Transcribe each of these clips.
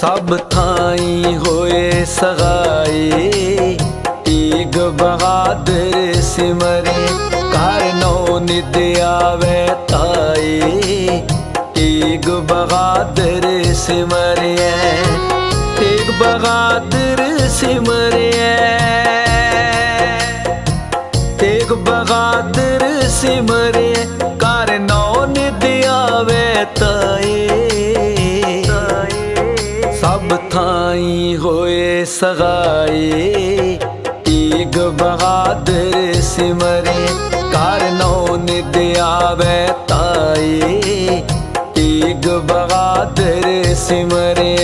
ਸਭ ਥਾਈ ਹੋਏ ਸਗਾਈ। ਤੀਗ ਬਹਾਦਰ ਸਿਮਰੇ, ਘਰ ਨੋ ਨਿਦ ਆਵੇ ਤਾਈ। ਤੀਗ ਬਹਾਦਰ ਸਿਮਰਿਐ ਤੀਗ ਬਹਾਦਰ ਸਿਮਰਿਐ ਤੇਗ ਬਹਾਦਰ ਸਿਮਰੇ ਕਰ ਨੌ ਨਿਦ ਆਵੇ ਤਾਏ ਸਭ ਥਾਈ ਹੋਏ ਸਗਾਈ ਤੀਗ ਬਹਾਦਰ ਸਿਮਰੇ ਕਰ ਨੌ ਨਿਦ ਆਵੇ ਤਾਏ ਤੀਗ ਬਹਾਦਰ ਸਿਮਰੇ।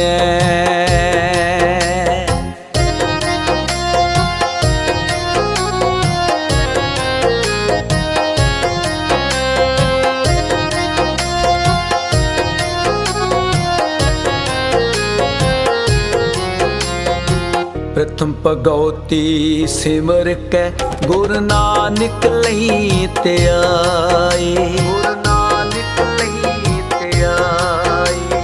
ਪ੍ਰਥਮ ਭਗਉਤੀ ਸਿਮਰ ਕੇ ਗੁਰ ਨਾਨਕ ਲਈ ਤੇ ਆਏ ਗੁਰ ਨਾਨਕ ਲਈ ਤੇ ਆਏ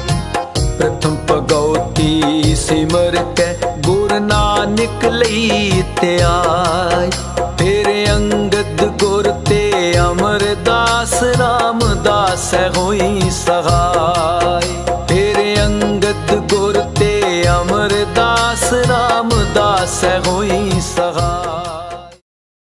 ਪ੍ਰਥਮ ਭਗਉਤੀ ਸਿਮਰ ਕੇ ਗੁਰ ਨਾਨਕ ਲਈ ਤੇ ਆਏ ਫਿਰ ਅੰਗਦ ਗੁਰ ਤੇ ਅਮਰਦਾਸ ਰਾਮਦਾਸ ਹੋਈ ਸਹਾਈ। ਫਿਰ ਅੰਗਦ ਗੁਰ ਤੇ ਅਮਰਦਾਸ ਦਾ ਸਹਿ ਹੋਈ ਸਹਾ